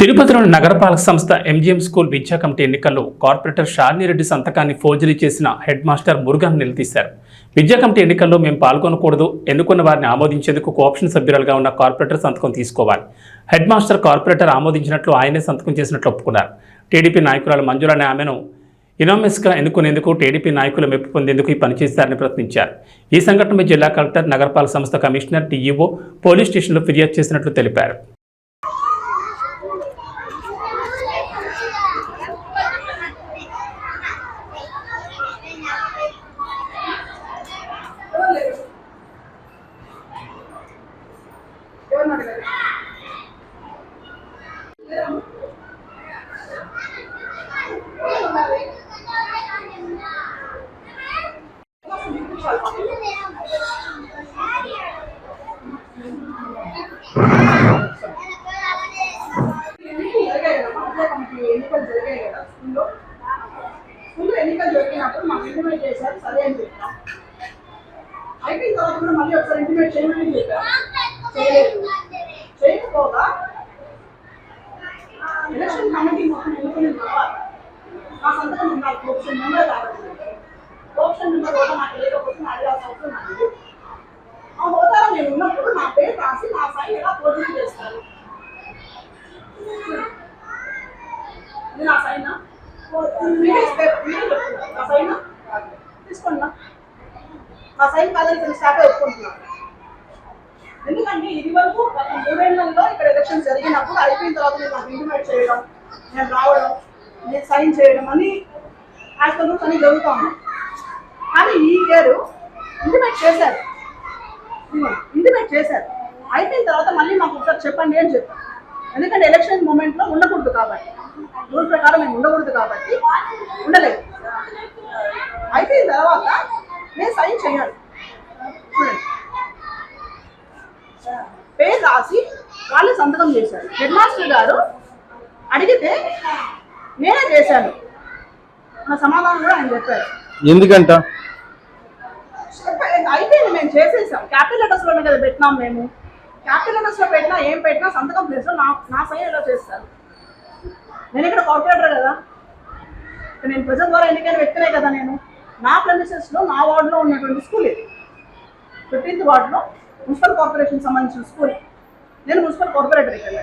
తిరుపతిలోని నగరపాలక సంస్థ ఎంజీఎం స్కూల్ విద్యా కమిటీ ఎన్నికల్లో కార్పొరేటర్ షార్నిరెడ్డి సంతకాన్ని ఫోర్జరీ చేసిన హెడ్ మాస్టర్ మురుగన్ నిలదీశారు. విద్యా కమిటీ ఎన్నికల్లో మేము పాల్గొనకూడదు ఎన్నుకున్న వారిని ఆమోదించేందుకు కోఆప్షన్ సభ్యురాలుగా ఉన్న కార్పొరేటర్ సంతకం తీసుకోవాలి. హెడ్ మాస్టర్ కార్పొరేటర్ ఆమోదించినట్లు ఆయనే సంతకం చేసినట్లు ఒప్పుకున్నారు. టీడీపీ నాయకురాలు మంజులనే ఆమెను ఇనామస్గా ఎన్నుకునేందుకు టీడీపీ నాయకులు మెప్పు పొందేందుకు ఈ పనిచేశారని ప్రశ్నించారు. ఈ సంఘటనపై జిల్లా కలెక్టర్ నగరపాలక సంస్థ కమిషనర్ డీఈఓ పోలీస్ స్టేషన్లో ఫిర్యాదు చేసినట్లు తెలిపారు జరిగాయి కదా మధ్య కమిటీ ఎన్నికలు జరిగాయి కదా స్కూల్లో స్కూల్లో ఎన్నికలు జరిగినప్పుడు మాకు ఇంటిమేట్ చేశారు సరే అని చెప్పాం అయిపోయిన తర్వాత కూడా మళ్ళీ ఒకసారి ఇంటిమేట్ చేయమని చెప్పారు చేయలేదు చేయకపోగా ఎలక్షన్ కమిటీ మొత్తం ఎన్నుకున్న తర్వాత నా సంతకం ఉండాలి ఆప్షన్ నెంబర్ కావాలి ఆప్షన్ నెంబర్ కూడా నాకు లేకపోతే నా అడగాల్సిన అవసరం నాకు లేదు. ఆ హోదాలో నేను ఉన్నప్పుడు నా పేరు రాసి నా సైన్ ఎలా పోటీ చేస్తారు ఇది నా సైనా ప్రీవియస్ పేపర్ మీరు చెప్తున్నా. నా సైనా తీసుకోండి మా సైన్ కాదని కొన్ని స్టాఫ్ ఒప్పుకుంటున్నాను ఎందుకంటే ఇది వరకు గత మూడేళ్ళలో ఇక్కడ ఎలక్షన్ జరిగినప్పుడు అయిపోయిన తర్వాత నేను నాకు ఇంటిమేట్ చేయడం నేను రావడం నేను సైన్ చేయడం అని యాజ్ పర్ రూల్స్ అని జరుగుతూ ఉన్నాయి కానీ ఈ ఇయర్ ఇంటిమేట్ చేశారు. ఇంటిమేట్ చేశారు. అయిపోయిన తర్వాత మళ్ళీ మాకు ఒకసారి చెప్పండి అని చెప్పారు. ఎందుకంటే ఎలక్షన్ మూమెంట్లో ఉండకూడదు కాబట్టి. రూల్ ప్రకారం మేము ఉండకూడదు కాబట్టి ఉండలేదు. అయిపోయిన తర్వాత నేను సైన్ చేయాలి. చూడండి. పేరు రాసి వాళ్ళు సంతకం చేశారు. హెడ్ మాస్టర్ గారు అడిగితే నేనే చేశాను. నా సమాధానం కూడా ఆయన చెప్పారు. ఎందుకంట? అయిపోయింది మేము చేసేసాం. క్యాపిటల్ లెటర్స్లోనే కదా పెట్టినాం మేము. క్యాపిటల్ లెటర్స్లో పెట్టినా ఏం పెట్టినా సంతకం ప్లేస్లో నా నా సైన్ ఎలా చేస్తారు. నేను ఇక్కడ కార్పొరేటర్ కదా. నేను ప్రజల ద్వారా ఎన్నికైన వ్యక్తినే కదా నేను. నా premises లో నా వార్డులో ఉన్నటువంటి స్కూల్ ఇది. ఫిఫ్టీన్త్ వార్డులో మున్సిపల్ కార్పొరేషన్ సంబంధించిన స్కూల్. నేను మున్సిపల్ కార్పొరేటర్ ఇక్కడ.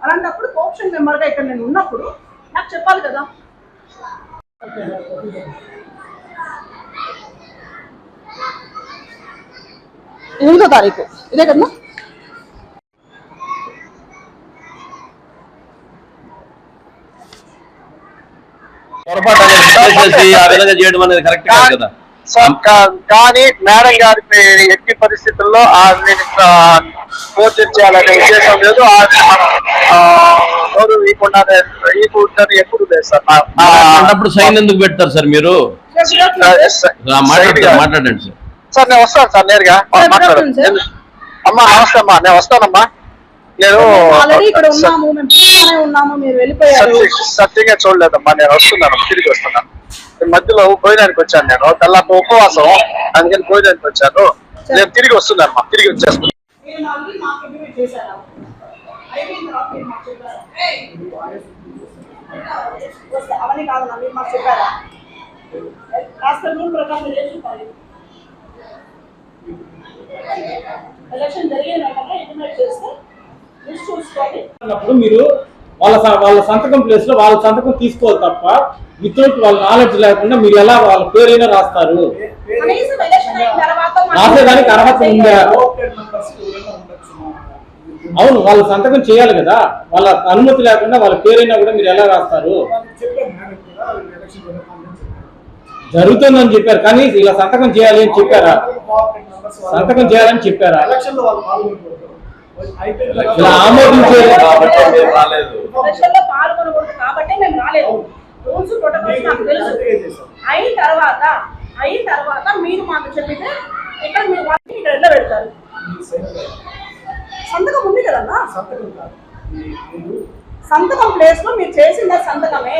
అలాంటప్పుడు కోఆప్షన్ మెంబర్గా ఇక్కడ నేను ఉన్నప్పుడు నాకు చెప్పాలి కదా. ఎనిమిదో తారీఖు. ఇదే కదా ఆ విధంగా చేయడం అనేది కరెక్ట్ కాదు కదా. సార్ కా- కానీ మేడం గారికి ఎట్టి పరిస్థితుల్లో ఆమె కోచింగ్ చేయాలనే ఉద్దేశం లేదు. గౌరవం ఇవ్వకుండానే ఇవ్వకుండానే ఎప్పుడు లేదు సార్. అన్నప్పుడు సైన్ ఎందుకు పెడతారు సార్ మీరు. ఆ, మాట్లాడండి. Sir, sir. నేను వస్తాను సార్ నేరుగా. అమ్మా నమస్తే అమ్మా నేను వస్తానమ్మా. నేను ఆల్రెడీ ఇక్కడ ఉన్నాము మేము పిలుస్తూనే ఉన్నాము మీరు వెళ్ళిపోయారు. సత్య- సత్యంగా చూడలేదమ్మా నేను వస్తున్నాను తిరిగి వస్తున్నాను. మధ్యలో భోజనానికి వచ్చాను నేను తెల్లపు ఉపవాసం అందుకని భోజనానికి వచ్చాను. నేను తిరిగి వస్తున్నాను అమ్మా తిరిగి వచ్చేస్తున్నాను అవన్నీ కాదన్నా మీరు మాకు చెప్పారా? రాష్ట్ర రూల్ ప్రకారం చెప్పాలి ఎలక్షన్ జరిగిన వెంటనే ఇంటిమేట్ చేస్తే చూసుకోవాలి అన్నప్పుడు మీరు వాళ్ళ స- వాళ్ళ సంతకం ప్లేస్లో వాళ్ళ సంతకం తీసుకోవాలి తప్ప వితౌట్ వాళ్ళ నాలెడ్జ్ లేకుండా మీరు ఎలా వాళ్ళ పేరైనా రాస్తారు? రాసేదానికి అర్హత ఉందా? అవును వాళ్ళ సంతకం చేయాలి కదా. వాళ్ళ అనుమతి లేకుండా వాళ్ళ పేరైనా కూడా మీరు ఎలా రాస్తారు? జరుగుతుందని చెప్పారు కానీ ఇలా సంతకం చేయాలి అని చెప్పారా? సంతకం చేయాలని చెప్పారా? ఇలా ఆమోదించే కాబట్టి రాలేదు. పాల్గొనకూడదు కాబట్టి మేము రాలేదు. రూల్స్ ప్రోటోకాల్స్ నాకు తెలుసు. అయిన తర్వాత అయిన తర్వాత మీరు మాకు చెప్పితే ఇక్కడ మీరు వాళ్ళని ఇక్కడ ఎట్లా పెడతారు. సంతకం ఉంది కదన్నా? సంతకం ప్లేస్లో మీరు చేసిన సంతకమే?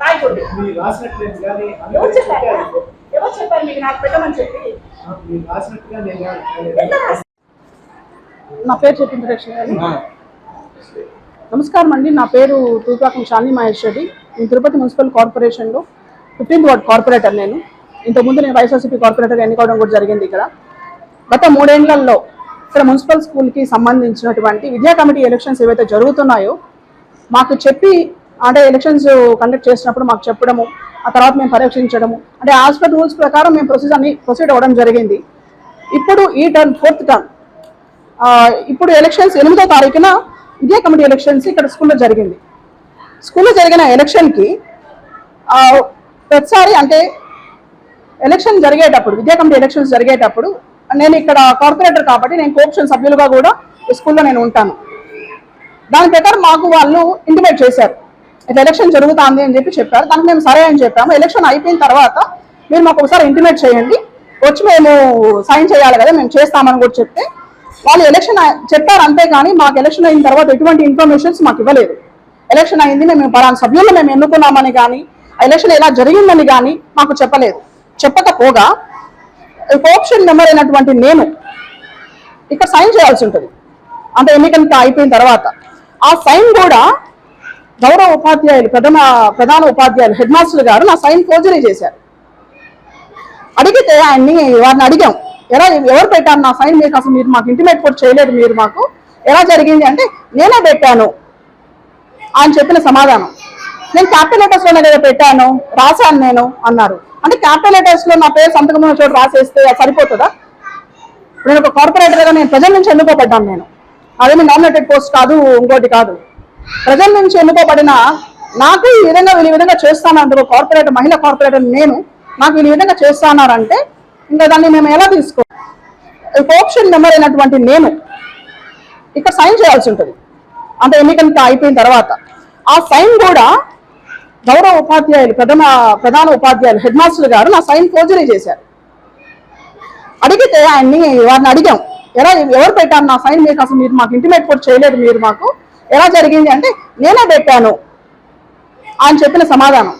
రాయకూడదు. ఎవరు చెప్పారు? మీకు నాకు పెట్టమని చెప్పి? నా పేరు చెప్పి ఇంట్రడక్షన్ కానీ ఆ, నమస్కారం అండి. నా పేరు తూకాకం షాని మహేష్ రెడ్డి. నేను తిరుపతి మున్సిపల్ కార్పొరేషన్లో ఫిఫ్టీన్త్ వార్డ్ కార్పొరేటర్ నేను. ఇంతకుముందు నేను వైఎస్ఆర్సీపీ కార్పొరేటర్ ఎన్నుకోవడం కూడా జరిగింది ఇక్కడ. గత మూడేళ్ళలో ఇక్కడ మున్సిపల్ స్కూల్కి సంబంధించినటువంటి విద్యా కమిటీ ఎలక్షన్స్ ఏవైతే జరుగుతున్నాయో మాకు చెప్పి అంటే ఎలక్షన్స్ కండక్ట్ చేసినప్పుడు మాకు చెప్పడము ఆ తర్వాత మేము పరీక్షించడము. అంటే హాస్పిటల్ రూల్స్ ప్రకారం మేము ప్రొసీజర్ని అన్ని ప్రొసీడ్ అవ్వడం జరిగింది. ఇప్పుడు ఈ టర్న్ ఫోర్త్ టర్న్ ఇప్పుడు ఎలక్షన్స్ ఎనిమిదో తారీఖున విద్యా కమిటీ ఎలక్షన్స్ ఇక్కడ స్కూల్లో జరిగింది. స్కూల్లో జరిగిన ఎలక్షన్కి ప్రతిసారి అంటే ఎలక్షన్ జరిగేటప్పుడు విద్యా కమిటీ ఎలక్షన్స్ జరిగేటప్పుడు నేను ఇక్కడ కార్పొరేటర్ కాబట్టి నేను కోఆప్షన్ సభ్యులుగా కూడా స్కూల్లో నేను ఉంటాను. దాని ప్రకారం మాకు వాళ్ళు ఇంటిమేట్ చేశారు. ఇట్లా ఎలక్షన్ జరుగుతుంది అని చెప్పి చెప్పారు. దానికి మేము సరే అని చెప్పాము. ఎలక్షన్ అయిపోయిన తర్వాత మీరు మాకు ఒకసారి ఇంటిమేట్ చేయండి. వచ్చి మేము సైన్ చేయాలి కదా మేము చేస్తామని కూడా చెప్తే వాళ్ళు ఎలక్షన్ చెప్పారు అంతే కానీ మాకు ఎలక్షన్ అయిన తర్వాత ఎటువంటి ఇన్ఫర్మేషన్స్ మాకు ఇవ్వలేదు. ఎలక్షన్ అయింది మేము పలానా సభ్యులను మేము ఎన్నుకున్నామని కానీ ఆ ఎలక్షన్ ఎలా జరిగిందని కానీ మాకు చెప్పలేదు. చెప్పకపోగా కోఆప్షన్ మెంబర్ అయినటువంటి నేను ఇక్కడ సైన్ చేయాల్సి ఉంటుంది. అంటే ఎన్నికలు అయిపోయిన తర్వాత ఆ సైన్ కూడా గౌరవ ఉపాధ్యాయులు ప్రధాన ప్రధాన ఉపాధ్యాయులు హెడ్ మాస్టర్ గారు నా సైన్ ఫోర్జరీ చేశారు. అడిగితే ఆయన్ని వారిని అడిగాం ఎలా ఎవరు పెట్టారు నా సైన్? మీకు అసలు మీరు మాకు ఇంటిమేట్ కూడా చేయలేదు మీరు మాకు. ఎలా జరిగింది? అంటే నేనే పెట్టాను. ఆయన చెప్పిన సమాధానం. నేను క్యాపిటల్ లెటర్స్లోనే కదా పెట్టాను రాశాను నేను అన్నారు. అంటే క్యాపిటల్ లెటర్స్లో నా పేరు సంతకం ఉన్న రాసేస్తే అది సరిపోతుందా? ఇప్పుడు నేను ఒక కార్పొరేటర్గా నేను ప్రజల నుంచి ఎన్నుకోబడ్డాను నేను? అదేమి నామినేటెడ్ పోస్ట్ కాదు ఇంకోటి కాదు. ప్రజల నుంచి ఎన్నుకోబడిన నాకు ఈ విధంగా వీళ్ళు విధంగా చేస్తానంటారు కార్పొరేటర్ మహిళా కార్పొరేటర్ నేను నాకు వీళ్ళు ఈ విధంగా చేస్తానారంటే ఇంకా దాన్ని మేము ఎలా తీసుకో? కోఆప్షన్ మెంబర్ అయినటువంటి నేను ఇక్కడ సైన్ చేయాల్సి ఉంటుంది. అంటే ఎన్నికలు అయిపోయిన తర్వాత. ఆ సైన్ కూడా గౌరవ ఉపాధ్యాయులు ప్రధాన ప్రధాన ఉపాధ్యాయులు హెడ్ మాస్టర్ గారు నా సైన్ ఫోర్జరీ చేశారు. అడిగితే ఆయన్ని వారిని అడిగాం ఎలా ఎవరు పెట్టారు నా సైన్ మీకు అసలు మీరు మాకు ఇంటిమేట్ కూడా చేయలేదు మీరు మాకు. ఎలా జరిగింది అంటే నేనే పెట్టాను ఆయన చెప్పిన సమాధానం.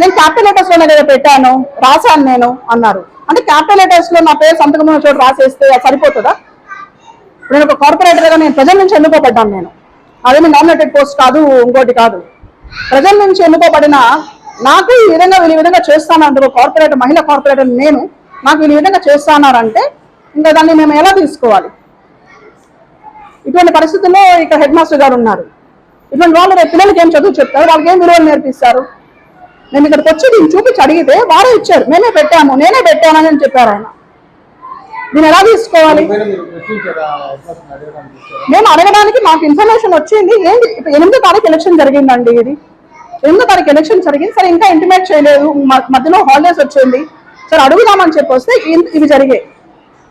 నేను క్యాపిటల్ లెటర్స్లోనే కదా పెట్టాను రాశాను నేను అన్నారు. అంటే క్యాపిటల్ లెటర్స్లో నా పేరు సంతకం చోటు రాసేస్తే అది సరిపోతుందా? నేను ఒక కార్పొరేటర్గా నేను ప్రజల నుంచి ఎన్నుకోబడ్డాను నేను. అదేమి నామినేటెడ్ పోస్ట్ కాదు ఇంకోటి కాదు. ప్రజల నుంచి ఎన్నుకోబడిన నాకు ఈ విధంగా వీళ్ళు ఈ విధంగా చేస్తానంటారు కార్పొరేటర్ మహిళా కార్పొరేటర్ నేను నాకు వీళ్ళు ఈ విధంగా చేస్తానారంటే ఇంకా దాన్ని మేము ఎలా తీసుకోవాలి? ఇటువంటి పరిస్థితుల్లో ఇక్కడ హెడ్ మాస్టర్ గారు ఉన్నారు. ఇటువంటి వాళ్ళు రేపు పిల్లలకి ఏం చదువు చెప్తారు? వాళ్ళకి ఏం విలువలు నేర్పిస్తారు? మేము ఇక్కడికి వచ్చి దీన్ని చూపించి అడిగితే వారే ఇచ్చారు. మేమే పెట్టాము నేనే పెట్టానని చెప్పారు ఆయన. దీన్ని ఎలా తీసుకోవాలి? మేము అడగడానికి మాకు ఇన్ఫర్మేషన్ వచ్చింది. ఏంటి? ఎనిమిదో తారీఖు ఎలక్షన్ జరిగిందండి ఇది. ఎనిమిదో తారీఖు ఎలక్షన్ జరిగింది. సరే ఇంకా ఇంటిమేట్ చేయలేదు. మ- మధ్యలో హాలిడేస్ వచ్చింది. సరే అడుగుదామని చెప్పి వస్తే ఇవి జరిగాయి.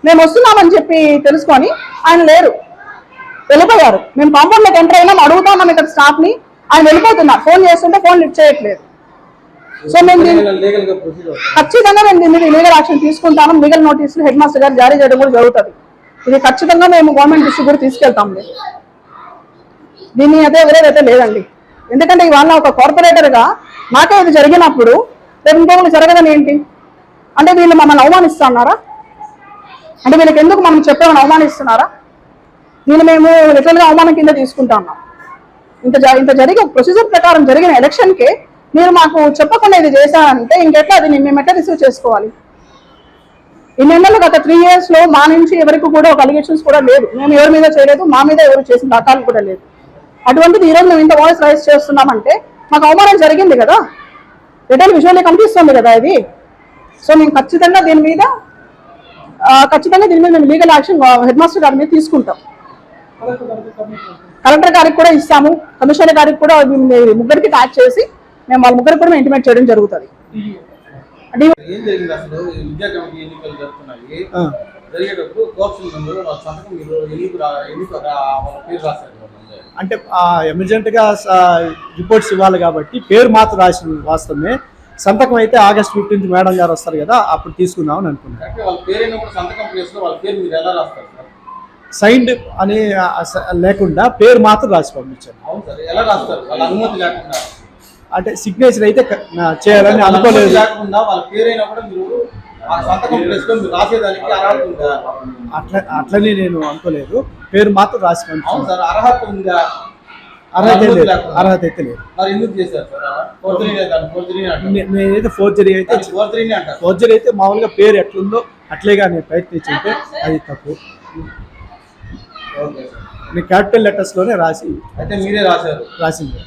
మేము వస్తున్నామని చెప్పి తెలుసుకొని ఆయన లేరు. వెళ్ళిపోయారు. మేము కాంపౌండ్లోకి ఎంటర్ అయినాం అడుగుతామని ఇక్కడ స్టాఫ్ని. ఆయన వెళ్ళిపోతున్నారు ఫోన్ చేస్తుంటే ఫోన్ లిఫ్ట్ చేయట్లేదు. సో మేము ఖచ్చితంగా మేము దీని మీద లీగల్ యాక్షన్ తీసుకుంటాము. లీగల్ నోటీసులు హెడ్ మాస్టర్ గారు జారీ చేయడం కూడా జరుగుతుంది. ఇది ఖచ్చితంగా మేము గవర్నమెంట్ దృష్టి కూడా తీసుకెళ్తాం దీన్ని అదే వేరేదైతే లేదండి. ఎందుకంటే ఇవాళ ఒక కార్పొరేటర్గా నాకే ఇది జరిగినప్పుడు రేపు ఇంకొకరు జరగదని ఏంటి? అంటే వీళ్ళు మమ్మల్ని అవమానిస్తున్నారా? అంటే వీళ్ళకి ఎందుకు మనం చెప్పామని అవమానిస్తున్నారా? దీన్ని మేము లిటరల్గా అవమానం కింద తీసుకుంటాం ఇంత ఇంత జరిగి ప్రొసీజర్ ప్రకారం జరిగిన ఎలక్షన్కి మీరు మాకు చెప్పకుండా ఇది చేశారంటే ఇంకెట్లా అది మేము ఎట్లా రిసీవ్ చేసుకోవాలి? ఈ నెలలు గత త్రీ ఇయర్స్లో మా నుంచి ఎవరికి కూడా ఒక అలిగేషన్స్ కూడా లేదు. మేము ఎవరి మీద చేయలేదు మా మీద ఎవరు చేసిన రకాలు కూడా లేదు. అటువంటిది ఈ రోజు మేము ఇంత వాయిస్ రైజ్ చేస్తున్నామంటే మాకు అవమానం జరిగింది కదా? రిటర్న్ విజువల్లీ కనిపిస్తుంది కదా ఇది? సో మేము ఖచ్చితంగా దీని మీద ఖచ్చితంగా దీని మీద మేము లీగల్ యాక్షన్ హెడ్ మాస్టర్ గారి మీద తీసుకుంటాం. కలెక్టర్ గారికి కూడా ఇస్తాము కమిషనర్ గారికి కూడా ముగ్గురికి ట్యాచ్ చేసి మేము వాళ్ళ ముగ్గురికి కూడా ఇంటిమేట్ చేయడం జరుగుతుంది. అంటే ఎమర్జెంట్గా రిపోర్ట్స్ ఇవ్వాలి కాబట్టి పేరు మాత్రం రాసిన వాస్తవమే. సంతకం అయితే ఆగస్ట్ ఫిఫ్టీన్త్ మేడం గారు వస్తారు కదా అప్పుడు తీసుకుందామని అనుకున్నాను సైన్డ్ అని లేకుండా పేరు మాత్రం రాసి పంపించాను అంటే సిగ్నేచర్ అయితే చేయాలని అనుకోలేదు. అట్లా అట్లనే నేను అనుకోలేదు. పేరు మాత్రం రాసి పంపించాను సార్ అర్హత ఉందా? అర్హత లేదు. అర్హత అయితే లేదు. నేనైతే ఫోర్జరీ అయితే ఫోర్జరీ అయితే మామూలుగా పేరు ఎట్లుందో అట్లేగా నేను ప్రయత్నించుంటే అది తప్పు. నేను క్యాపిటల్ లెటర్స్లోనే రాసి అయితే మీరే రాశారు. రాసింది.